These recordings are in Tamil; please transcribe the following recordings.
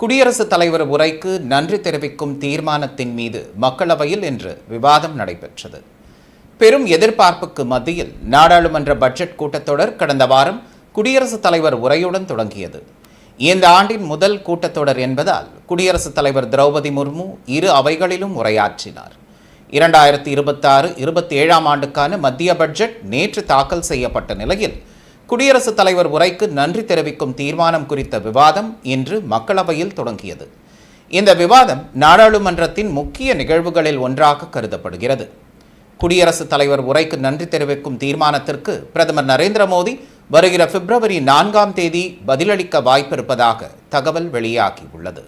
குடியரசுத் தலைவர் உரைக்கு நன்றி தெரிவிக்கும் தீர்மானத்தின் மீது மக்களவையில் இன்று விவாதம் நடைபெற்றது. பெரும் எதிர்பார்ப்புக்கு மத்தியில் நாடாளுமன்ற பட்ஜெட் கூட்டத்தொடர் கடந்த வாரம் குடியரசுத் தலைவர் உரையுடன் தொடங்கியது. இந்த ஆண்டின் முதல் கூட்டத்தொடர் என்பதால் குடியரசுத் தலைவர் திரௌபதி முர்மு இரு அவைகளிலும் உரையாற்றினார். இரண்டாயிரத்தி இருபத்தாறு இருபத்தி ஏழாம் ஆண்டுக்கான மத்திய பட்ஜெட் நேற்று தாக்கல் செய்யப்பட்ட நிலையில் குடியரசுத் தலைவர் உரைக்கு நன்றி தெரிவிக்கும் தீர்மானம் குறித்த விவாதம் இன்று மக்களவையில் தொடங்கியது. இந்த விவாதம் நாடாளுமன்றத்தின் முக்கிய நிகழ்வுகளில் ஒன்றாக கருதப்படுகிறது. குடியரசுத் தலைவர் உரைக்கு நன்றி தெரிவிக்கும் தீர்மானத்திற்கு பிரதமர் நரேந்திர மோடி வருகிற பிப்ரவரி நான்காம் தேதி பதிலளிக்க வாய்ப்பிருப்பதாக தகவல் வெளியாகியுள்ளது.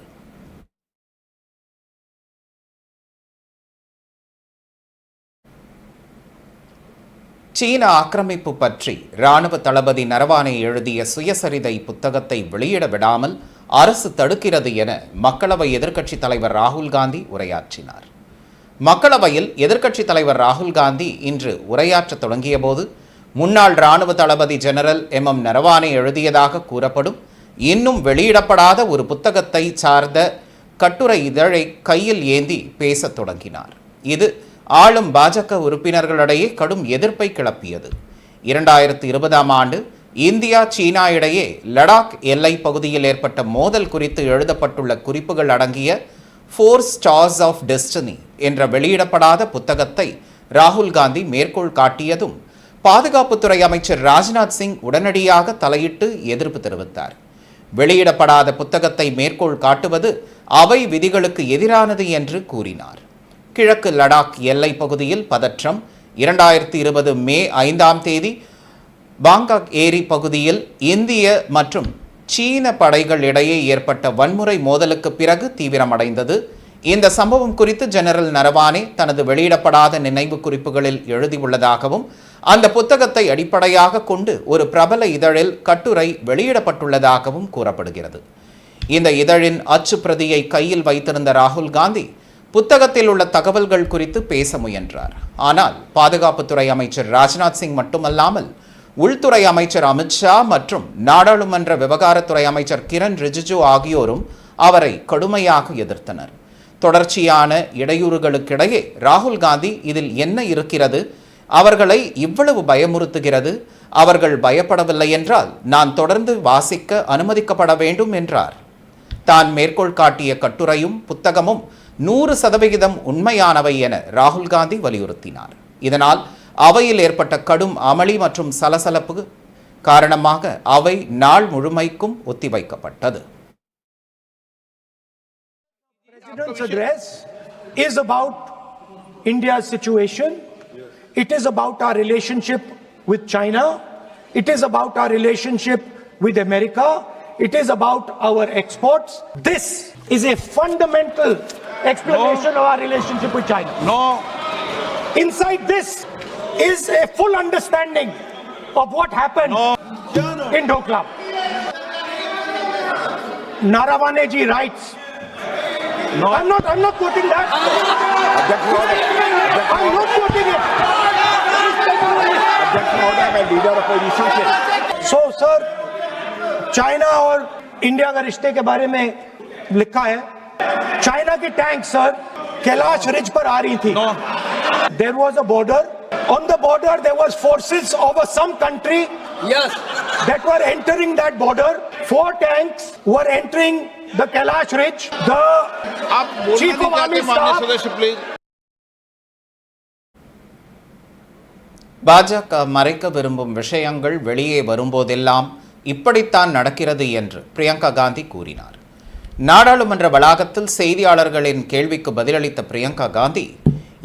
சீன ஆக்கிரமிப்பு பற்றி ராணுவ தளபதி நரவானே எழுதிய சுயசரிதை புத்தகத்தை வெளியிட விடாமல் அரசு தடுக்கிறது என மக்களவை எதிர்க்கட்சித் தலைவர் ராகுல் காந்தி உரையாற்றினார். மக்களவையில் எதிர்க்கட்சித் தலைவர் ராகுல் காந்தி இன்று உரையாற்றத் தொடங்கியபோது முன்னாள் ராணுவ தளபதி ஜெனரல் எம். எம். நரவானே எழுதியதாக கூறப்படும் இன்னும் வெளியிடப்படாத ஒரு புத்தகத்தை சார்ந்த கட்டுரை இதழை கையில் ஏந்தி பேசத் தொடங்கினார். இது ஆளும் பாஜக உறுப்பினர்களிடையே கடும் எதிர்ப்பை கிளப்பியது. இரண்டாயிரத்தி இருபதாம் ஆண்டு இந்தியா சீனா இடையே லடாக் எல்லை பகுதியில் ஏற்பட்ட மோதல் குறித்து எழுதப்பட்டுள்ள குறிப்புகள் அடங்கிய ஃபோர் ஸ்டார்ஸ் ஆஃப் டெஸ்டினி என்ற வெளியிடப்படாத புத்தகத்தை ராகுல் காந்தி மேற்கோள் காட்டியதும் பாதுகாப்புத்துறை அமைச்சர் ராஜ்நாத் சிங் உடனடியாக தலையிட்டு எதிர்ப்பு தெரிவித்தார். வெளியிடப்படாத புத்தகத்தை மேற்கோள் காட்டுவது அவை விதிகளுக்கு எதிரானது என்று கூறினார். கிழக்கு லடாக் எல்லை பகுதியில் பதற்றம். இரண்டாயிரத்தி இருபது மே ஐந்தாம் தேதி பாங்காக் ஏரி பகுதியில் இந்திய மற்றும் சீன படைகள் இடையே ஏற்பட்ட வன்முறை மோதலுக்கு பிறகு தீவிரமடைந்தது. இந்த சம்பவம் குறித்து ஜெனரல் நரவானே தனது வெளியிடப்படாத நினைவு குறிப்புகளில் எழுதியுள்ளதாகவும் அந்த புத்தகத்தை அடிப்படையாக கொண்டு ஒரு பிரபல இதழில் கட்டுரை வெளியிடப்பட்டுள்ளதாகவும் கூறப்படுகிறது. இந்த இதழின் அச்சு பிரதியை கையில் வைத்திருந்த ராகுல் காந்தி புத்தகத்தில் உள்ள தகவல்கள் குறித்து பேச முயன்றார். ஆனால் பாதுகாப்புத்துறை அமைச்சர் ராஜ்நாத் சிங் மட்டுமல்லாமல் உள்துறை அமைச்சர் அமித்ஷா மற்றும் நாடாளுமன்ற விவகாரத்துறை அமைச்சர் கிரண் ரிஜிஜு ஆகியோரும் அவரை கடுமையாக எதிர்த்தனர். தொடர்ச்சியான இடையூறுகளுக்கிடையே ராகுல் காந்தி இதில் என்ன இருக்கிறது? அவர்களை இவ்வளவு பயமுறுத்துகிறது? அவர்கள் பயப்படவில்லை என்றால் நான் தொடர்ந்து வாசிக்க அனுமதிக்கப்பட வேண்டும் என்றார். தான் மேற்கோள் காட்டிய கட்டுரையும் புத்தகமும் நூறு சதவிகிதம் உண்மையானவை என ராகுல் காந்தி வலியுறுத்தினார் இதனால் அவையில் ஏற்பட்ட கடும் அமளி மற்றும் சலசலப்பு காரணமாக அவை நாள் முழுமைக்கும் ஒத்திவைக்கப்பட்டது is about India's situation. It is about our relationship with China. It is about our relationship with America. It is about our exports. This is a fundamental explanation no, of our relationship with China. No, Inside this is a full understanding of what happened no. in Doklam. Naravane ji writes. no. I'm not. I'm not quoting that. I'm not quoting it. So sir China और इंडिया का रिश्ते के बारे में लिखा है चाइना की टैंक सर कैलाश रिज पर आ रही थी No. There was a border on the border there was forces of some country Yes. that were entering that border. Four tanks were entering the Kailash Ridge. The आप बोलना Chief नहीं of चाहते Army माननीय Staff- सदस्य प्लीज பாஜக மறைக்க விரும்பும் விஷயங்கள் வெளியே வரும்போதெல்லாம் இப்படித்தான் நடக்கிறது என்று பிரியங்கா காந்தி கூறினார் நாடாளுமன்ற வளாகத்தில் செய்தியாளர்களின் கேள்விக்கு பதிலளித்த பிரியங்கா காந்தி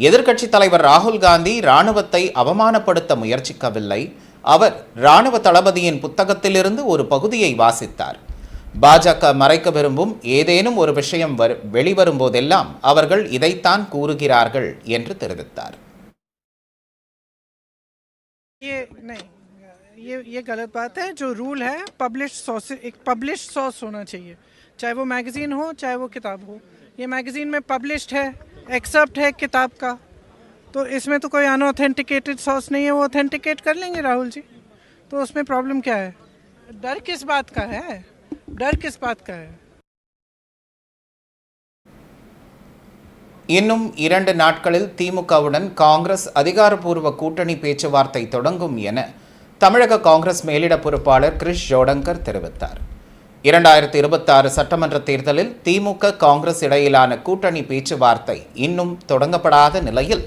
எதிர்க்கட்சித் தலைவர் ராகுல் காந்தி இராணுவத்தை அவமானப்படுத்த முயற்சிக்கவில்லை அவர் இராணுவ தளபதியின் புத்தகத்திலிருந்து ஒரு பகுதியை வாசித்தார் பாஜக மறைக்க விரும்பும் ஏதேனும் ஒரு விஷயம் வரு- வெளிவரும்போதெல்லாம் அவர்கள் இதைத்தான் கூறுகிறார்கள் என்று தெரிவித்தார் ये नहीं ये ये गलत बात है जो रूल है पब्लिश सोर्स एक पब्लिश सोर्स होना चाहिए चाहे वो मैगजीन हो चाहे वो किताब हो ये मैगजीन में पब्लिश्ड है एक्सेप्ट है किताब का तो इसमें तो कोई अनऑथेंटिकेटेड सोर्स नहीं है वो ऑथेंटिकेट कर लेंगे राहुल जी तो उसमें प्रॉब्लम क्या है डर किस बात का है डर किस बात का है இன்னும் இரண்டு நாட்களில் திமுகவுடன் காங்கிரஸ் அதிகாரப்பூர்வ கூட்டணி பேச்சுவார்த்தை தொடங்கும் என தமிழக காங்கிரஸ் மேலிட பொறுப்பாளர் கிரிஷ் ஜோடங்கர் தெரிவித்தார் இரண்டாயிரத்தி இருபத்தாறு சட்டமன்ற தேர்தலில் திமுக காங்கிரஸ் இடையிலான கூட்டணி பேச்சுவார்த்தை இன்னும் தொடங்கப்படாத நிலையில்.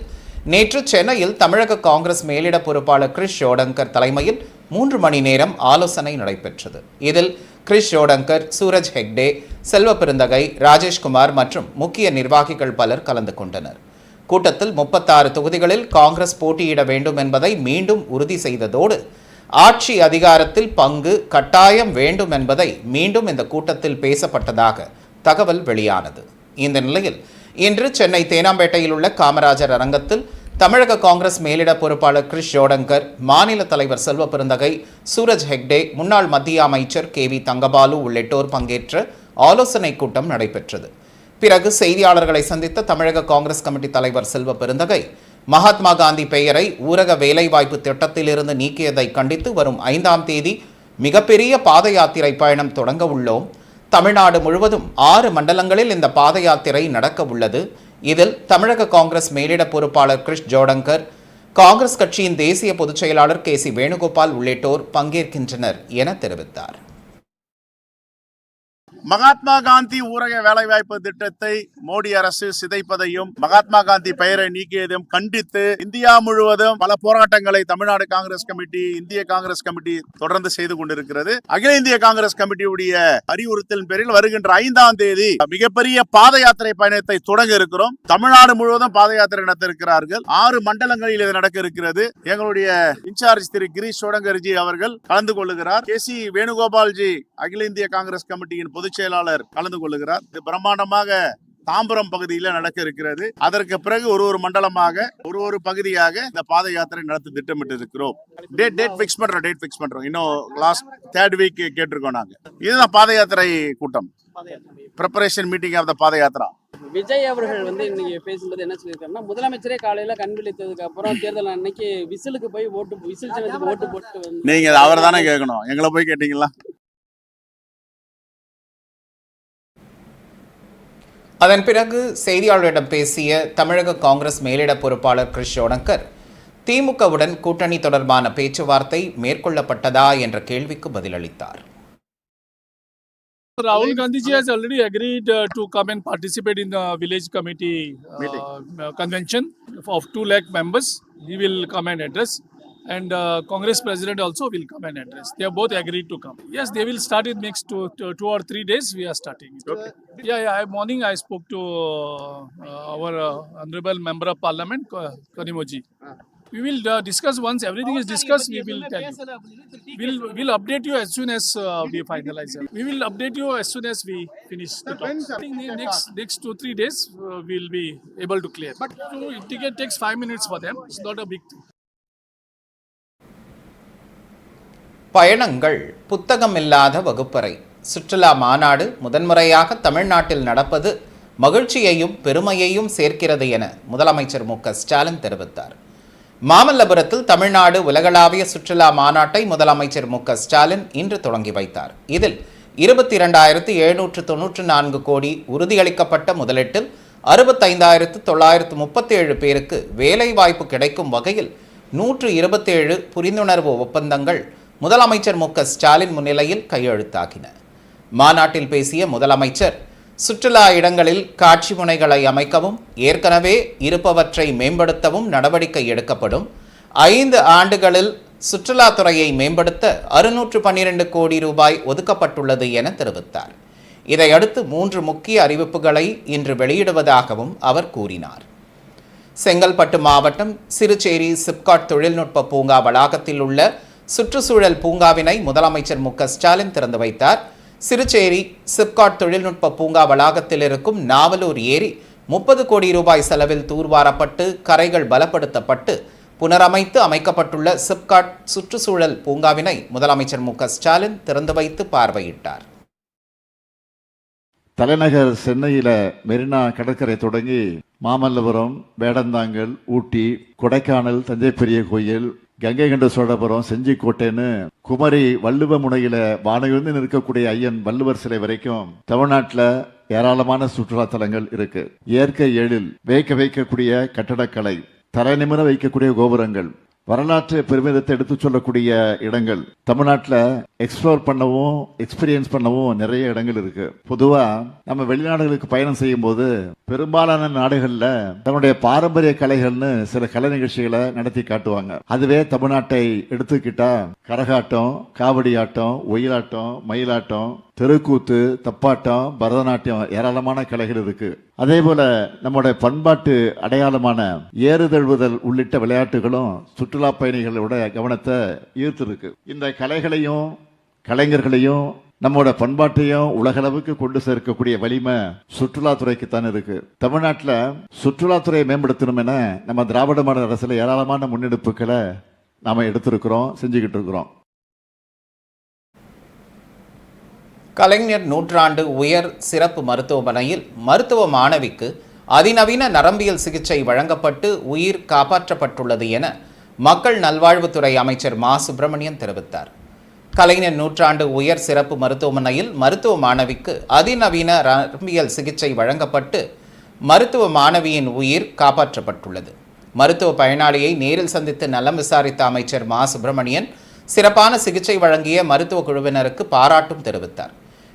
நேற்று சென்னையில் தமிழக காங்கிரஸ் மேலிட பொறுப்பாளர் கிரிஷ் ஜோடங்கர் தலைமையில் மூன்று மணி நேரம் ஆலோசனை நடைபெற்றது. இதில் கிறிஷ் ஜோடங்கர் சூரஜ் ஹெக்டே செல்வ பெருந்தகை ராஜேஷ்குமார் மற்றும் முக்கிய நிர்வாகிகள் பலர் கலந்து கொண்டனர். கூட்டத்தில் முப்பத்தாறு தொகுதிகளில் காங்கிரஸ் போட்டியிட வேண்டும் என்பதை மீண்டும் உறுதி செய்ததோடு ஆட்சி அதிகாரத்தில் பங்கு கட்டாயம் வேண்டும் என்பதை மீண்டும் இந்த கூட்டத்தில் பேசப்பட்டதாக தகவல் வெளியானது. இந்த நிலையில் இன்று சென்னை தேனாம்பேட்டையில் உள்ள காமராஜர் அரங்கத்தில் தமிழக காங்கிரஸ் மேலிட பொறுப்பாளர் கிரிஷ் ஜோடங்கர் மாநில தலைவர் செல்வ பெருந்தகை சூரஜ் ஹெக்டே முன்னாள் மத்திய அமைச்சர் கே வி தங்கபாலு உள்ளிட்டோர் பங்கேற்ற ஆலோசனை கூட்டம் நடைபெற்றது. பிறகு செய்தியாளர்களை சந்தித்த தமிழக காங்கிரஸ் கமிட்டி தலைவர் செல்வ பெருந்தகை மகாத்மா காந்தி பெயரை ஊரக வேலைவாய்ப்பு திட்டத்திலிருந்து நீக்கியதை கண்டித்து வரும் ஐந்தாம் தேதி மிகப்பெரிய பாத யாத்திரை பயணம் தொடங்க உள்ளோம். தமிழ்நாடு முழுவதும் ஆறு மண்டலங்களில் இந்த பாத யாத்திரை நடக்க உள்ளது. இதில் தமிழக காங்கிரஸ் மேலிட பொறுப்பாளர் கிறிஷ் ஜோடங்கர் காங்கிரஸ் கட்சியின் தேசிய பொதுச் செயலாளர் கே சி வேணுகோபால் உள்ளிட்டோர் பங்கேற்கின்றனர் என தெரிவித்தார். மகாத்மா காந்தி ஊரக வேலைவாய்ப்பு திட்டத்தை மோடி அரசு சிதைப்பதையும் மகாத்மா காந்தி பெயரை நீக்கியதையும் கண்டித்து இந்தியா முழுவதும் பல போராட்டங்களை தமிழ்நாடு காங்கிரஸ் கமிட்டி இந்திய காங்கிரஸ் கமிட்டி தொடர்ந்து செய்து கொண்டிருக்கிறது. அகில இந்திய காங்கிரஸ் கமிட்டியுடைய அறிவுறுத்தலின் பேரில் வருகின்ற ஐந்தாம் தேதி மிகப்பெரிய பாத யாத்திரை பயணத்தை தொடங்க இருக்கிறோம். தமிழ்நாடு முழுவதும் பாத யாத்திரை நடத்த இருக்கிறார்கள் ஆறு மண்டலங்களில் இது நடக்க இருக்கிறது. எங்களுடைய இன்சார்ஜ் திரு கிரீஷ் சோடங்கர்ஜி அவர்கள் கலந்து கொள்ளுகிறார். கே சி வேணுகோபால்ஜி அகில இந்திய காங்கிரஸ் கமிட்டியின் பொது பொதுச் செயலாளர் கலந்து கொள்ளுகிறார். இது பிரம்மாண்டமாக தாம்பரம் பகுதியில் நடக்க இருக்கிறது. அதற்கு பிறகு ஒரு ஒரு மண்டலமாக ஒரு ஒரு பகுதியாக இந்த பாத யாத்திரை நடத்த திட்டமிட்டு இருக்கிறோம் டேட் டேட் ஃபிக்ஸ் பண்றோம் டேட் ஃபிக்ஸ் பண்றோம். இன்னும் லாஸ்ட் தேர்ட் வீக் கேட்டிருக்கோம் நாங்க. இதுதான் பாத யாத்திரை கூட்டம். ப்ரிப்பரேஷன் மீட்டிங் ஆஃப் த பாத யாத்திரா. விஜய் அவர்கள் வந்து இன்னைக்கு பேசும்போது என்ன சொல்லியிருக்காருன்னா முதலமைச்சரே காலையில கண் விழித்ததுக்கு அப்புறம் தேர்தல் அன்னைக்கு விசிலுக்கு போய் ஓட்டு விசில் சின்னத்துக்கு ஓட்டு போட்டு நீங்க அவர் தானே கேட்கணும் எங்களை போய் கேட்டீங்களா? அதன் பிறகு செய்தியாளர்களிடம் பேசிய தமிழக காங்கிரஸ் மேலிட பொறுப்பாளர் கிரிஷ் ஜோடங்கர் திமுகவுடன் கூட்டணி தொடர்பான பேச்சுவார்த்தை மேற்கொள்ளப்பட்டதா என்ற கேள்விக்கு பதிலளித்தார் Rahul Gandhi ji has already agreed uh, to come and participate in the village committee uh, Meeting. uh, convention of 2 lakh members. He will come and address. And uh, Congress president also will come and address. They have both agreed to come. Yes, they will start in next two, two, two or three days. We are starting. it. Yeah, yeah. I, morning I spoke to uh, our uh, honorable member of parliament, uh, Kanimoji. We will uh, discuss once everything is discussed. We will tell you. We'll we'll update you as soon as uh, we finalize it. We will update you as soon as we finish the think next next two three days uh, we'll be able to clear. But to ticket takes five minutes for them. It's not a big thing. பயணங்கள் புத்தகமில்லாத வகுப்பறை. சுற்றுலா மாநாடு முதன்முறையாக தமிழ்நாட்டில் நடப்பது மகிழ்ச்சியையும் பெருமையையும் சேர்க்கிறது என முதலமைச்சர் மு ஸ்டாலின் தெரிவித்தார். மாமல்லபுரத்தில் தமிழ்நாடு உலகளாவிய சுற்றுலா மாநாட்டை முதலமைச்சர் மு ஸ்டாலின் இன்று தொடங்கி வைத்தார். இதில் இருபத்தி இரண்டாயிரத்து எழுநூற்று தொன்னூற்று நான்கு கோடி உறுதியளிக்கப்பட்ட முதலீட்டில் அறுபத்தைந்தாயிரத்து தொள்ளாயிரத்து முப்பத்தேழு பேருக்கு வேலைவாய்ப்பு கிடைக்கும் வகையில் நூற்று இருபத்தேழு புரிந்துணர்வு ஒப்பந்தங்கள் முதலமைச்சர் மு க ஸ்டாலின் முன்னிலையில் கையெழுத்தாகின. மாநாட்டில் பேசிய முதலமைச்சர் சுற்றுலா இடங்களில் காட்சி முனைகளை அமைக்கவும் ஏற்கனவே இருப்பவற்றை மேம்படுத்தவும் நடவடிக்கை எடுக்கப்படும். ஐந்து ஆண்டுகளில் சுற்றுலாத்துறையை மேம்படுத்த அறுநூற்று பன்னிரண்டு கோடி ரூபாய் ஒதுக்கப்பட்டுள்ளது என தெரிவித்தார். இதையடுத்து மூன்று முக்கிய அறிவிப்புகளை இன்று வெளியிடுவதாகவும் அவர் கூறினார். செங்கல்பட்டு மாவட்டம் சிறுச்சேரி சிப்காட் தொழில்நுட்ப பூங்கா வளாகத்தில் உள்ள சுற்றுச்சூழல் பூங்காவினை முதலமைச்சர் மு க ஸ்டாலின் திறந்து வைத்தார். சிறுச்சேரி சிப்காட் தொழில்நுட்ப பூங்கா வளாகத்தில் இருக்கும் நாவலூர் ஏரி முப்பது கோடி ரூபாய் செலவில் தூர்வாரப்பட்டு கரைகள் பலப்படுத்தப்பட்டு புனரமைத்து அமைக்கப்பட்டுள்ள சிப்காட் சுற்றுச்சூழல் பூங்காவினை முதலமைச்சர் மு க ஸ்டாலின் திறந்து வைத்து பார்வையிட்டார். தலைநகர் சென்னையில் மெரினா கடற்கரை தொடங்கி மாமல்லபுரம் வேடந்தாங்கல் ஊட்டி கொடைக்கானல் தஞ்சை பெரிய கோயில் கங்கை கண்ட சோழபுரம் செஞ்சிக்கோட்டைன்னு குமரி வள்ளுவ முனையில வானவிருந்து நிற்கக்கூடிய ஐயன் வள்ளுவர் சிலை வரைக்கும் தமிழ்நாட்டில் ஏராளமான சுற்றுலா தலங்கள் இருக்கு. இயற்கை எழில் வேக்க வைக்கக்கூடிய கட்டடக்கலை தலைநிமிர வைக்கக்கூடிய கோபுரங்கள் வரலாற்று பெருமிதத்தை எடுத்துச் சொல்லக்கூடிய இடங்கள். தமிழ்நாட்டில் எக்ஸ்ப்ளோர் பண்ணவும் எக்ஸ்பீரியன்ஸ் பண்ணவும் நிறைய இடங்கள் இருக்கு. பொதுவா நம்ம வெளிநாடுகளுக்கு பயணம் செய்யும் போது பெரும்பாலான நாடுகளில் தன்னுடைய பாரம்பரிய கலைகள்னு சில கலை நிகழ்ச்சிகளை நடத்தி காட்டுவாங்க. அதுவே தமிழ்நாட்டை எடுத்துக்கிட்டா கரகாட்டம் காவடி ஆட்டம் ஒயிலாட்டம் மயிலாட்டம் தெருக்கூத்து தப்பாட்டம் பரதநாட்டியம் ஏராளமான கலைகள் இருக்கு. அதே போல நம்முடைய பண்பாட்டு அடையாளமான ஏறுதழுவுதல் உள்ளிட்ட விளையாட்டுகளும் சுற்றுலா பயணிகளோட கவனத்தை ஈர்த்திருக்கு. இந்த கலைகளையும் கலைஞர்களையும் நம்மோட பண்பாட்டையும் உலகளவுக்கு கொண்டு சேர்க்கக்கூடிய வலிமை சுற்றுலாத்துறைக்குத்தான் இருக்கு. தமிழ்நாட்டில் சுற்றுலாத்துறையை மேம்படுத்தணும் என நம்ம திராவிட மாடல் அரசுல ஏராளமான முன்னெடுப்புகளை நாம எடுத்திருக்கிறோம் செஞ்சுக்கிட்டு இருக்கிறோம். கலைஞர் நூற்றாண்டு உயர் சிறப்பு மருத்துவமனையில் மருத்துவ மாணவிக்கு அதிநவீன நரம்பியல் சிகிச்சை வழங்கப்பட்டு உயிர் காப்பாற்றப்பட்டுள்ளது என மக்கள் நல்வாழ்வுத்துறை அமைச்சர் மா. சுப்பிரமணியன் தெரிவித்தார். கலைஞர் நூற்றாண்டு உயர் சிறப்பு மருத்துவமனையில் மருத்துவ மாணவிக்கு அதிநவீன நரம்பியல் சிகிச்சை வழங்கப்பட்டு மருத்துவ மாணவியின் உயிர் காப்பாற்றப்பட்டுள்ளது. மருத்துவ பயனாளியை நேரில் சந்தித்து நலம் விசாரித்த அமைச்சர் மா. சுப்பிரமணியன் சிறப்பான சிகிச்சை வழங்கிய மருத்துவ குழுவினருக்கு பாராட்டும் தெரிவித்தார்.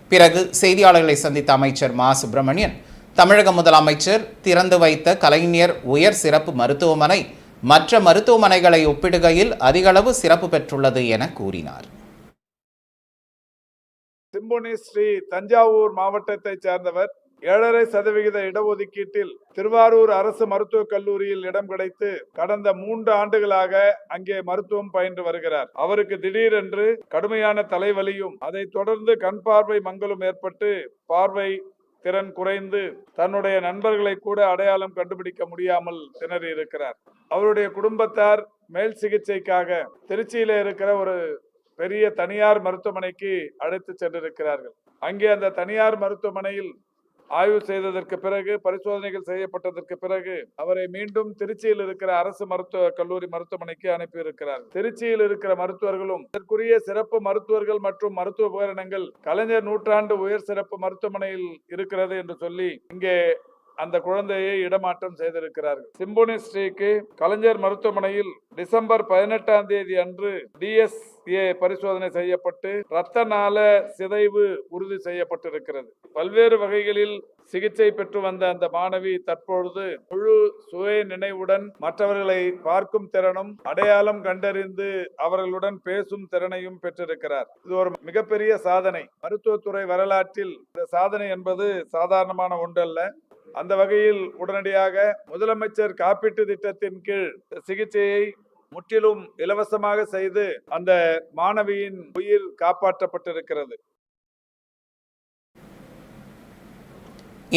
பிறகு செய்தியாளர்களை சந்தித்த அமைச்சர் மா. சுப்பிரமணியன் தமிழக முதலமைச்சர் திறந்து வைத்த கலைஞர் உயர் சிறப்பு மருத்துவமனை மற்ற மருத்துவமனைகளை ஒப்பிடுகையில் அதிகளவு சிறப்பு பெற்றுள்ளது என கூறினார். சிம்பொனி ஸ்ரீ தஞ்சாவூர் மாவட்டத்தைச் சேர்ந்தவர் ஏழரை சதவிகித இடஒதுக்கீட்டில் திருவாரூர் அரசு மருத்துவக் கல்லூரியில் இடம் கிடைத்து கடந்த மூன்று ஆண்டுகளாக அங்கே மருத்துவம் பயின்று வருகிறார். அவருக்கு திடீரென்று கடுமையான தலைவலியும் அதைத் தொடர்ந்து கண் பார்வை மங்கலும் ஏற்பட்டு பார்வை திறன் குறைந்து தன்னுடைய நண்பர்களை கூட அடையாளம் கண்டுபிடிக்க முடியாமல் திணறி இருக்கிறார். அவருடைய குடும்பத்தார் மேல் சிகிச்சைக்காக திருச்சியில இருக்கிற ஒரு பெரிய தனியார் மருத்துவமனைக்கு அழைத்து சென்றிருக்கிறார்கள். அங்கே அந்த தனியார் மருத்துவமனையில் ஆய்வு செய்ததற்கு பிறகு பரிசோதனைகள் செய்யப்பட்டதற்கு பிறகு அவரை மீண்டும் திருச்சியில் இருக்கிற அரசு மருத்துவ கல்லூரி மருத்துவமனைக்கு அனுப்பியிருக்கிறார் திருச்சியில் இருக்கிற மருத்துவர்களும் இதற்குரிய சிறப்பு மருத்துவர்கள் மற்றும் மருத்துவ உபகரணங்கள் கலைஞர் நூற்றாண்டு உயர் சிறப்பு மருத்துவமனையில் இருக்கிறது என்று சொல்லி இங்கே அந்த குழந்தையை இடமாற்றம் செய்திருக்கிறார்கள். சிம்பொனி ஸ்ரீக்கு கலைஞர் மருத்துவமனையில் டிசம்பர் பதினெட்டாம் தேதி அன்று டிஎஸ்ஏ பரிசோதனை செய்யப்பட்டு இரத்த நாள சிதைவு உறுதி செய்யப்பட்டிருக்கிறது. பல்வேறு வகைகளில் சிகிச்சை பெற்று வந்த அந்த மாணவி தற்பொழுது முழு சுய நினைவுடன் மற்றவர்களை பார்க்கும் திறனும் அடையாளம் கண்டறிந்து அவர்களுடன் பேசும் திறனையும் பெற்றிருக்கிறார். இது ஒரு மிகப்பெரிய சாதனை. மருத்துவத்துறை வரலாற்றில் இந்த சாதனை என்பது சாதாரணமான ஒன்றல்ல. அந்த வகையில் உடனடியாக முதலமைச்சர் காப்பீட்டு திட்டத்தின் கீழ் சிகிச்சையை முற்றிலும் இலவசமாக செய்து அந்த மாணவியின் உயிர் காப்பாற்றப்பட்டிருக்கிறது.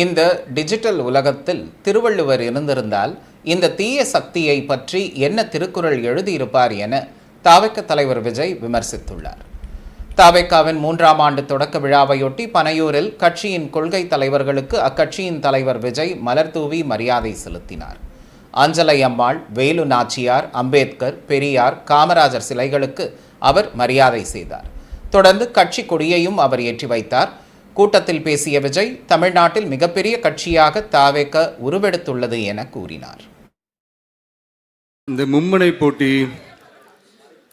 இந்த டிஜிட்டல் உலகத்தில் திருவள்ளுவர் இருந்திருந்தால் இந்த தீய சக்தியை பற்றி என்ன திருக்குறள் எழுதியிருப்பார் என தாவக்க தலைவர் விஜய் விமர்சித்துள்ளார். தாவேக்காவின் மூன்றாம் ஆண்டு தொடக்க விழாவையொட்டி பனையூரில் கட்சியின் கொள்கை தலைவர்களுக்கு அக்கட்சியின் தலைவர் விஜய் மலர்தூவி மரியாதை செலுத்தினார். அஞ்சலை அம்மாள் வேலு நாச்சியார் அம்பேத்கர் பெரியார் காமராஜர் சிலைகளுக்கு அவர் மரியாதை செய்தார். தொடர்ந்து கட்சி கொடியையும் அவர் ஏற்றி வைத்தார். கூட்டத்தில் பேசிய விஜய் தமிழ்நாட்டில் மிகப்பெரிய கட்சியாக தாவேக்க உருவெடுத்துள்ளது என கூறினார். இந்த மும்முனை போட்டி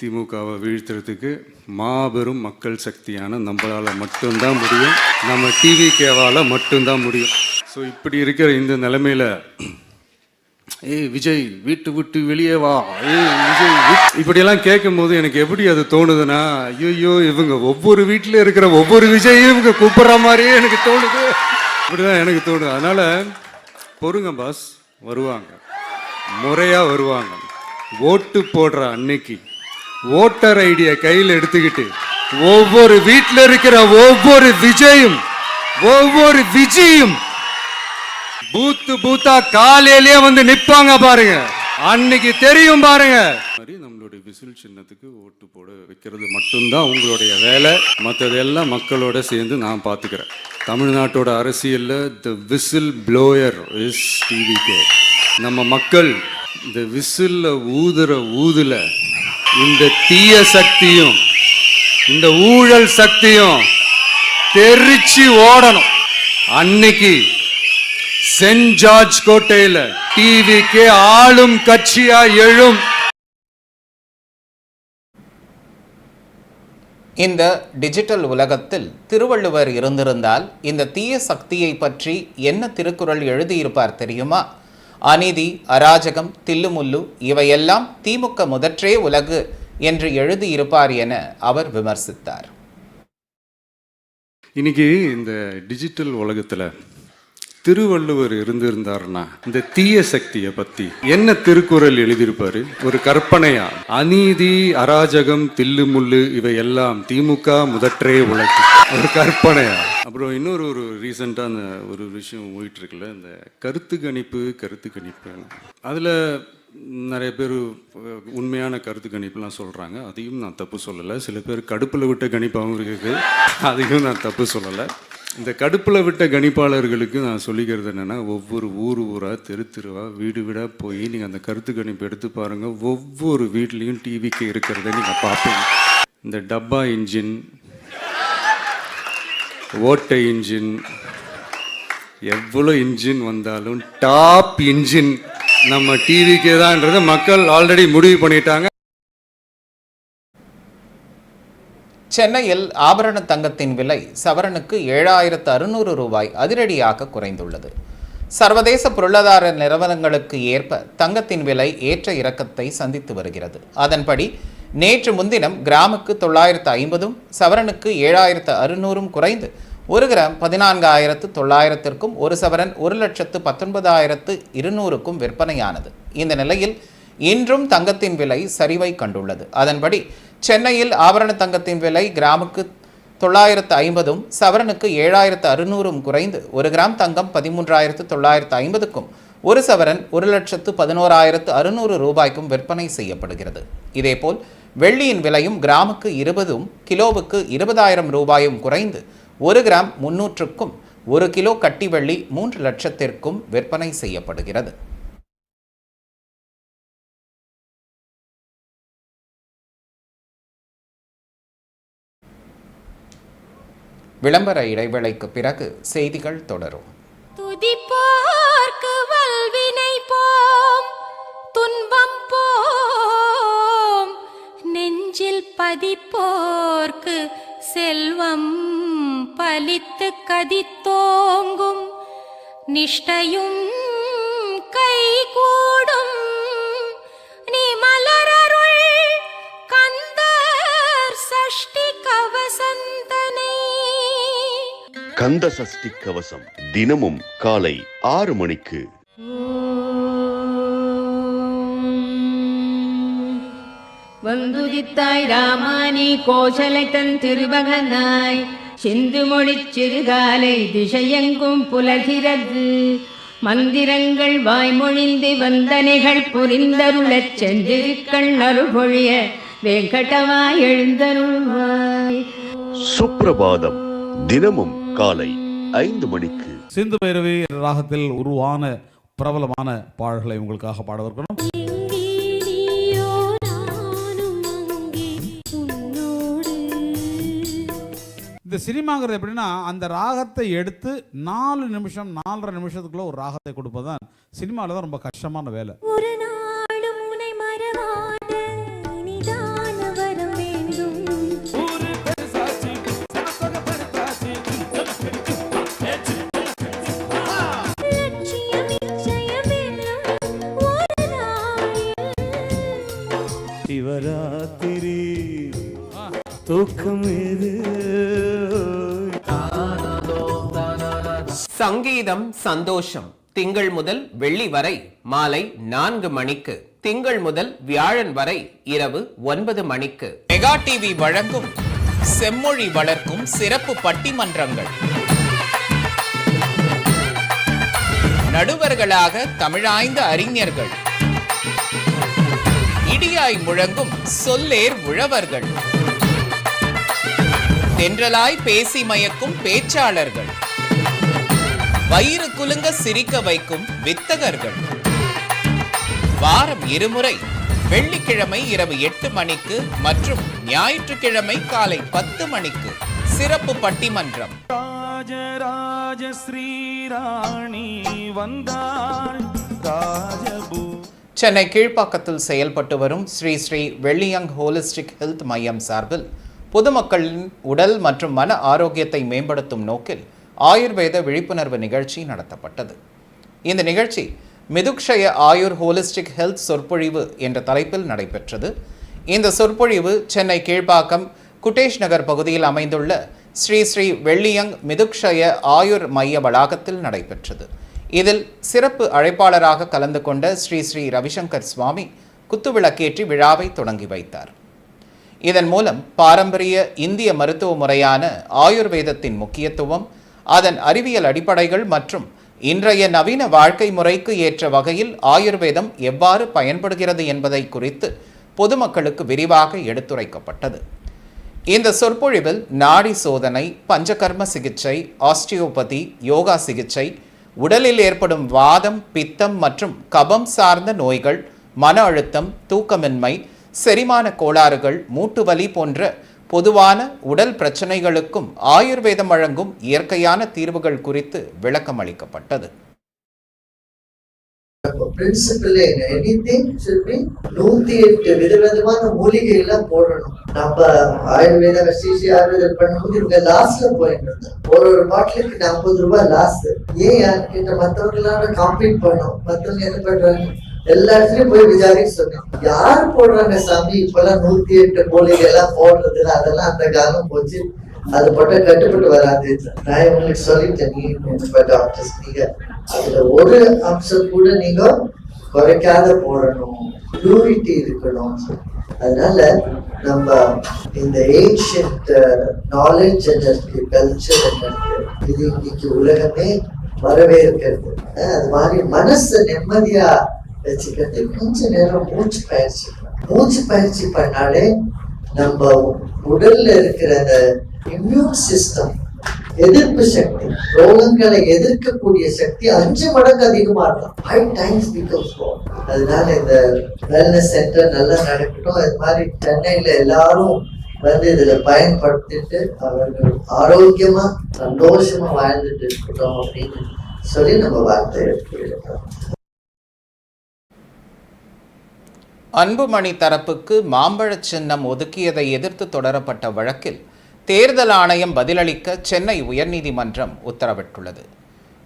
திமுகவை வீழ்த்துறதுக்கு மாபெரும் மக்கள் சக்தியான நம்மளால் மட்டும்தான் முடியும். நம்ம டிவி கேவால் மட்டும்தான் முடியும். ஸோ இப்படி இருக்கிற இந்த நிலைமையில் ஏய் விஜய் வீட்டு விட்டு வெளியே வா. ஏய் விஜய் இப்படியெல்லாம் கேட்கும் போது எனக்கு எப்படி அது தோணுதுன்னா ஐயோ இவங்க ஒவ்வொரு வீட்டில் இருக்கிற ஒவ்வொரு விஜயும் இவங்க கூப்பிட்ற மாதிரியே எனக்கு தோணுது. இப்படிதான் எனக்கு தோணுது. அதனால் பொறுங்க பாஸ் வருவாங்க. முறையாக வருவாங்க. ஓட்டு போடுற அன்னைக்கு ஓட்டர் ஐடியை கையில் எடுத்துக்கிட்டு ஒவ்வொரு வீட்டில் இருக்கிற ஒவ்வொரு விஜயும் ஒவ்வொரு விஜயும் பூத்து பூத்தா காலையிலேயே வந்து நிப்பாங்க பாருங்க. அன்னைக்கு தெரியும் பாருங்க. மாதிரி நம்மளுடைய விசில் சின்னத்துக்கு ஓட்டு போட வைக்கிறது மட்டும்தான் உங்களுடைய வேலை. மற்றதெல்லாம் மக்களோட சேர்ந்து நான் பார்த்துக்கிறேன். தமிழ்நாட்டோட அரசியலில் the whistle blower is TVK நம்ம மக்கள் இந்த விசில்ல ஊதுற ஊதுல இந்த தீய சக்தியும் இந்த ஊழல் சக்தியும் தெரிச்சு ஓடணும். அன்னைக்கு சென்ட் ஜார்ஜ் கோட்டையில டிவிக்கு ஆளும் கட்சியா எழும். இந்த டிஜிட்டல் உலகத்தில் திருவள்ளுவர் இருந்திருந்தால் இந்த தீய சக்தியை பற்றி என்ன திருக்குறள் எழுதியிருப்பார் தெரியுமா? அநீதி அராஜகம் தில்லுமுல்லு இவையெல்லாம் திமுக முதற்றே உலகு என்று எழுதியிருப்பார் என அவர் விமர்சித்தார். இன்னைக்கு இந்த டிஜிட்டல் உலகத்துல திருவள்ளுவர் இருந்திருந்தார்னா இந்த தீய சக்தியை பத்தி என்ன திருக்குறள் எழுதியிருப்பாரு? ஒரு கற்பனையா? அநீதி அராஜகம் தில்லுமுள்ளு இவை எல்லாம் திமுக முதற்றே உலகு. ஒரு கற்பனையா? அப்புறம் இன்னொரு ஒரு ரீசெண்டாக அந்த ஒரு விஷயம் போயிட்டு இருக்குல்ல இந்த கருத்து கணிப்பு கருத்து கணிப்பு அதில் நிறைய பேர் உண்மையான கருத்து கணிப்புலாம் சொல்கிறாங்க அதையும் நான் தப்பு சொல்லலை. சில பேர் கடுப்பில் விட்ட கணிப்பாகவும் இருக்குது அதையும் நான் தப்பு சொல்லலை. இந்த கடுப்பில் விட்ட கணிப்பாளர்களுக்கு நான் சொல்லிக்கிறது என்னென்னா ஒவ்வொரு ஊர் ஊராக தெரு தெருவாக வீடு வீடாக போய் நீங்கள் அந்த கருத்து கணிப்பு எடுத்து பாருங்கள் ஒவ்வொரு வீட்லேயும் டிவிக்கு இருக்கிறத நீங்கள் பார்ப்பீங்க. இந்த டப்பா இன்ஜின் ஓட்டை இன்ஜின் எவ்வளோ இன்ஜின் வந்தாலும் டாப் இன்ஜின் நம்ம டிவிக்கே தான்ன்றதை மக்கள் ஆல்ரெடி முடிவு பண்ணிட்டாங்க. சென்னையில் ஆபரண தங்கத்தின் விலை சவரனுக்கு ஏழாயிரத்து அறுநூறு ரூபாய் அதிரடியாக குறைந்துள்ளது. சர்வதேச பொருளாதார நிறுவனங்களுக்கு ஏற்ப தங்கத்தின் விலை ஏற்ற இறக்கத்தை சந்தித்து வருகிறது. அதன்படி நேற்று முன்தினம் கிராமுக்கு தொள்ளாயிரத்து ஐம்பதும் சவரனுக்கு ஏழாயிரத்து அறுநூறும் குறைந்து ஒரு கிராம் பதினான்காயிரத்து தொள்ளாயிரத்திற்கும் ஒரு சவரன் ஒரு லட்சத்து பத்தொன்பதாயிரத்து இருநூறுக்கும் விற்பனையானது. இந்த நிலையில் இன்றும் தங்கத்தின் விலை சரிவை கண்டுள்ளது. அதன்படி சென்னையில் ஆபரண தங்கத்தின் விலை கிராமுக்கு தொள்ளாயிரத்து ஐம்பதும் சவரனுக்கு ஏழாயிரத்து அறுநூறும் குறைந்து ஒரு கிராம் தங்கம் பதிமூன்றாயிரத்து தொள்ளாயிரத்து ஐம்பதுக்கும் ஒரு சவரன் ஒரு லட்சத்து பதினோராயிரத்து அறுநூறு ரூபாய்க்கும் விற்பனை செய்யப்படுகிறது. இதேபோல் வெள்ளியின் விலையும் கிராமுக்கு இருபதும் கிலோவுக்கு இருபதாயிரம் ரூபாயும் குறைந்து ஒரு கிராம் முன்னூற்றுக்கும் ஒரு கிலோ கட்டி வெள்ளி மூன்று லட்சத்திற்கும் விற்பனை செய்யப்படுகிறது. விளம்பர இடைவேளைக்கு பிறகு செய்திகள் தொடரும். துதிப்போர்க்கு வல்வினை போம் துன்பம் போம் நெஞ்சில் பதிப்போர்க்கு செல்வம் பலித்து கதித்தோங்கும் நிஷ்டையும் கந்த சஷ்டி கவசம் தினமும் காலை ஆறு மணிக்கு. வந்துதித்தாய் ராமானி கோசலை தன் திருமகனாய் சிந்து மொழிச் சிறுகாலை திசையெங்கும் புலகிறது மந்திரங்கள் வாய்மொழிந்து வந்தனைகள் புரிந்தருளச் சென்றிருக்கள் அருள்பொழிய வெங்கடவாய் எழுந்தருள்வாய். சுப்பிரபாதம் தினமும் காலை ஐந்து மணிக்கு. சிந்து பைரவி ராகத்தில் உருவான பிரபலமான பாடல்களை உங்களுக்காக பாடவிருக்கிறோம் இந்த சினிமாங்கிறது எப்படின்னா அந்த ராகத்தை எடுத்து நாலு நிமிஷம் நாலரை நிமிஷத்துக்குள்ள ஒரு ராகத்தை கொடுப்பதுதான் சினிமாவில் தான் ரொம்ப கஷ்டமான வேலை. ராத்திரி தூக்கம் எது சங்கீதம் சந்தோஷம். திங்கள் முதல் வெள்ளி வரை மாலை நான்கு மணிக்கு. திங்கள் முதல் வியாழன் வரை இரவு ஒன்பது மணிக்கு. மெகா டிவி வழங்கும் செம்மொழி வளர்க்கும் சிறப்பு பட்டிமன்றங்கள். நடுவர்களாக தமிழாய்ந்த அறிஞர்கள். இடியாய் முழங்கும் சொல்லேர் உழவர்கள். தென்றலாய் பேசி மயக்கும் பேச்சாளர்கள். வயிறு குலுங்க சிரிக்க வைக்கும் வித்தகர்கள். வாரம் இருமுறை வெள்ளிக்கிழமை இரவு எட்டு மணிக்கு மற்றும் ஞாயிற்றுக்கிழமை காலை பத்து மணிக்கு சிறப்பு பட்டிமன்றம். ராஜராஜ ஸ்ரீராணி வந்தாள். ராஜபூ சென்னை கீழ்ப்பாக்கத்தில் செயல்பட்டு வரும் ஸ்ரீ ஸ்ரீ வெள்ளியங் ஹோலிஸ்டிக் ஹெல்த் மையம் சார்பில் பொதுமக்களின் உடல் மற்றும் மன ஆரோக்கியத்தை மேம்படுத்தும் நோக்கில் ஆயுர்வேத விழிப்புணர்வு நிகழ்ச்சி நடத்தப்பட்டது. இந்த நிகழ்ச்சி மிதுக்ஷய ஆயுர் ஹோலிஸ்டிக் ஹெல்த் சொற்பொழிவு என்ற தலைப்பில் நடைபெற்றது. இந்த சொற்பொழிவு சென்னை கீழ்ப்பாக்கம் குட்டேஷ் நகர் பகுதியில் அமைந்துள்ள ஸ்ரீ ஸ்ரீ வெள்ளியங் மிதுக்ஷய ஆயுர் மைய வளாகத்தில் நடைபெற்றது. இதில் சிறப்பு அழைப்பாளராக கலந்து கொண்ட ஸ்ரீ ஸ்ரீ ரவிசங்கர் சுவாமி குத்துவிளக்கேற்றி விழாவை தொடங்கி வைத்தார். இதன் மூலம் பாரம்பரிய இந்திய மருத்துவ முறையான ஆயுர்வேதத்தின் முக்கியத்துவம் அதன் அறிவியல் அடிப்படைகள் மற்றும் இன்றைய நவீன வாழ்க்கை முறைக்கு ஏற்ற வகையில் ஆயுர்வேதம் எவ்வாறு பயன்படுகிறது என்பதை குறித்து பொதுமக்களுக்கு விரிவாக எடுத்துரைக்கப்பட்டது. இந்த சொற்பொழிவில் நாடி சோதனை பஞ்சகர்ம சிகிச்சை ஆஸ்டியோபதி யோகா சிகிச்சை உடலில் ஏற்படும் வாதம் பித்தம் மற்றும் கபம் சார்ந்த நோய்கள் மன அழுத்தம் தூக்கமின்மை செரிமான கோளாறுகள் மூட்டுவலி போன்ற பொதுவான உடல் பிரச்சனைகளுக்கும் ஆயுர்வேதம் வழங்கும் இயற்கையான தீர்வுகள் குறித்து விளக்கம் அளிக்கப்பட்டது பிரின்சிபல் எனிதிங் should be நூத்தி எட்டு விதவிதமான மூலிகை எல்லாம் போடணும். நம்ம ஆயுர்வேத சிசி ஆயுர்வேதம் பண்ணும்போது இவங்க லாஸ்ட்ல போயிட்டு ஒரு ஒரு பாட்டிலுக்கு நாற்பது ரூபாய் லாஸ்ட் ஏன் யார்கிட்ட மத்தவங்களால காம்பீட் பண்ணோம்? மத்தவங்க என்ன பண்றாங்க? எல்லா இடத்துலயும் போய் விசாரிக்க சொன்னோம். யார் போடுறாங்க சாமி? இப்பெல்லாம் நூத்தி எட்டு மூலிகை எல்லாம் போடுறதுல அதெல்லாம் அந்த காலம் போச்சு. அது மட்டும் கட்டுப்பட்டு வராது. நான் உங்களுக்கு சொல்லிட்டேன் நீங்க டாக்டர்ஸ் நீங்க அதுல ஒரு அம்சம் கூட நீங்க குறைக்காத போடணும். பியூரிட்டி இருக்கணும். அதனால நம்ம இந்த ஏன்ஷியன்ட் நாலேஜ் uh, என்ன இருக்கு கல்ச்சர் என்ன இருக்கு இது இன்னைக்கு உலகமே வரவேற்கிறது. அது மாதிரி மனசை நிம்மதியா வச்சுக்கிறது. கொஞ்ச நேரம் மூச்சு பயிற்சி மூச்சு பயிற்சி பண்ணாலே நம்ம உடல்ல இருக்கிற அந்த இம்யூன் சிஸ்டம் எதிர்ப்பு சக்தி ரோகங்களை எதிர்க்கக்கூடிய சக்தி அஞ்சு மடங்கு அதிகமா இருக்கும். ஃபைவ் டைம்ஸ் பிகம்ஸ் அதனால இந்த வெல்னஸ் சென்டர் நல்லா நடக்கட்டும். அது மாதிரி சென்னையில எல்லாரும் வந்து இதுல பயன்படுத்திட்டு அவர்கள் ஆரோக்கியமா சந்தோஷமா வாழ்ந்துட்டு இருக்கட்டும் அப்படின்னு சொல்லி நம்ம வார்த்தை எடுத்துக்கிட்டோம். அன்புமணி தரப்புக்கு மாம்பழச் சின்னம் ஒதுக்கியதை எதிர்த்து தொடரப்பட்ட வழக்கில் தேர்தல் ஆணையம் பதிலளிக்க சென்னை உயர்நீதிமன்றம் உத்தரவிட்டுள்ளது.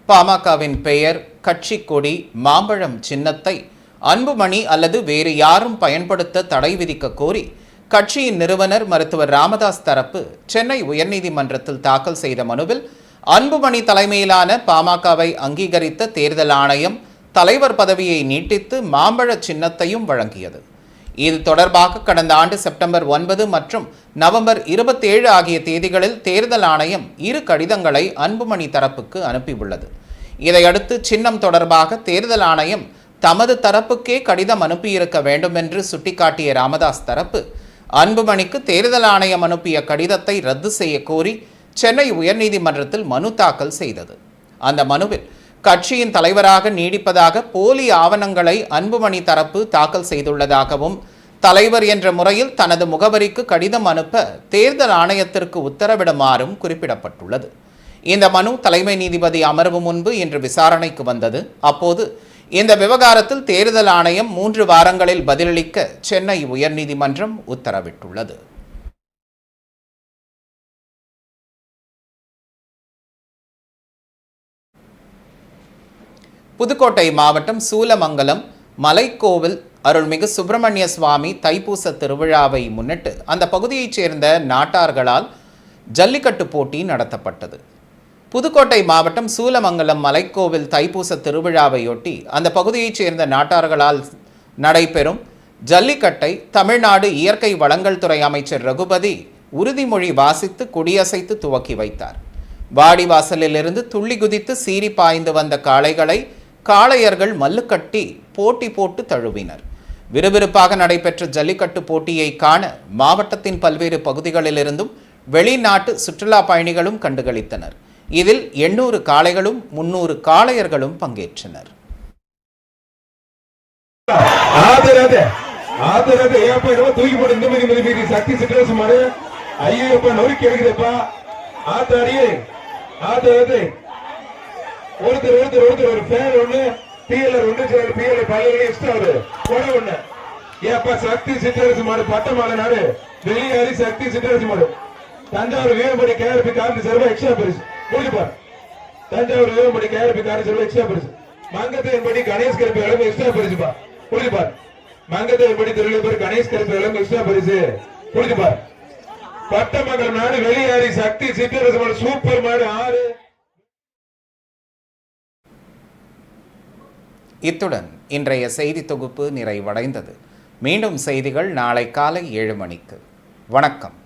பாமகவின் பெயர் கட்சி கொடி மாம்பழம் சின்னத்தை அன்புமணி அல்லது வேறு யாரும் பயன்படுத்த தடை விதிக்க கோரி கட்சியின் நிறுவனர் மருத்துவர் ராமதாஸ் தரப்பு சென்னை உயர்நீதிமன்றத்தில் தாக்கல் செய்த மனுவில் அன்புமணி தலைமையிலான பாமகவை அங்கீகரித்த தேர்தல் ஆணையம் தலைவர் பதவியை நீட்டித்து மாம்பழ சின்னத்தையும் வழங்கியது. இது தொடர்பாக கடந்த ஆண்டு செப்டம்பர் ஒன்பது மற்றும் நவம்பர் இருபத்தேழு ஆகிய தேதிகளில் தேர்தல் ஆணையம் இரு கடிதங்களை அன்புமணி தரப்புக்கு அனுப்பியுள்ளது. இதையடுத்து சின்னம் தொடர்பாக தேர்தல் ஆணையம் தமது தரப்புக்கே கடிதம் அனுப்பியிருக்க வேண்டும் என்று சுட்டிக்காட்டிய ராமதாஸ் தரப்பு அன்புமணிக்கு தேர்தல் ஆணையம் அனுப்பிய கடிதத்தை ரத்து செய்ய கோரி சென்னை உயர்நீதிமன்றத்தில் மனு தாக்கல் செய்தது. அந்த மனுவில் கட்சியின் தலைவராக நீடிப்பதாக போலி ஆவணங்களை அன்புமணி தரப்பு தாக்கல் செய்துள்ளதாகவும் தலைவர் என்ற முறையில் தனது முகவரிக்கு கடிதம் அனுப்ப தேர்தல் ஆணையத்திற்கு உத்தரவிடுமாறும் குறிப்பிடப்பட்டுள்ளது. இந்த மனு தலைமை நீதிபதி அமர்வு முன்பு இன்று விசாரணைக்கு வந்தது. அப்போது இந்த விவகாரத்தில் தேர்தல் ஆணையம் மூன்று வாரங்களில் பதிலளிக்க சென்னை உயர்நீதிமன்றம் உத்தரவிட்டுள்ளது. புதுக்கோட்டை மாவட்டம் சூலமங்கலம் மலைக்கோவில் அருள்மிகு சுப்பிரமணிய சுவாமி தைப்பூச திருவிழாவை முன்னிட்டு அந்த பகுதியைச் சேர்ந்த நாட்டார்களால் ஜல்லிக்கட்டு போட்டி நடத்தப்பட்டது. புதுக்கோட்டை மாவட்டம் சூலமங்கலம் மலைக்கோவில் தைப்பூச திருவிழாவையொட்டி அந்த பகுதியைச் சேர்ந்த நாட்டார்களால் நடைபெறும் ஜல்லிக்கட்டை தமிழ்நாடு இயற்கை வளங்கள் துறை அமைச்சர் ரகுபதி உறுதிமொழி வாசித்து கொடியசைத்து துவக்கி வைத்தார். வாடிவாசலிலிருந்து துள்ளி குதித்து சீறி பாய்ந்து வந்த காளைகளை காளையர்கள் மல்லுக்கட்டி போட்டி போட்டு தழுவினர். விறுவிறுப்பாக நடைபெற்ற ஜல்லிக்கட்டு போட்டியை காண மாவட்டத்தின் பல்வேறு பகுதிகளிலிருந்தும் வெளிநாட்டு சுற்றுலா பயணிகளும் கண்டுகளித்தனர். இதில் எண்ணூறு காளைகளும் முன்னூறு காளையர்களும் பங்கேற்றனர். ஏப்பா தூக்கி போட்டு இந்த மாதிரி மாதிரி மாதிரி சக்தி ஒருத்தர் ஒருத்தர் ஒருத்தர் ஒரு ஃபேன் ஒண்ணு பிஎல்ஆர் ஒண்ணு சில பிஎல் பல்ல எக்ஸ்ட்ரா ஒரு கொடை ஒண்ணு. ஏப்பா சக்தி சிட்ரஸ் மாடு பட்ட மாடு நாடு. வெளியாரி சக்தி சிட்ரஸ் மாடு. தஞ்சாவூர் வீரம்படி கேஆர்பி கார்டு சார்பாக எக்ஸ்ட்ரா பரிசு. முடிப்பார் தஞ்சாவூர் வீரம்படி கேஆர்பி கார்டு சார்பாக எக்ஸ்ட்ரா பரிசு. மங்கத்தையின் படி கணேஷ் கருப்பு இளம் எக்ஸ்ட்ரா பரிசுப்பா புரிஞ்சுப்பார் மங்கத்தையின் படி திருவிழா கணேஷ் கருப்பு இளம் எக்ஸ்ட்ரா பரிசு. புரிஞ்சுப்பார் பட்டமங்கலம் நாடு வெளியாரி சக்தி சிற்றரசு மாடு சூப்பர் மாடு ஆறு. இத்துடன் இன்றைய செய்தி தொகுப்பு நிறைவடைந்தது. மீண்டும் செய்திகள் நாளை காலை ஏழு மணிக்கு. வணக்கம்.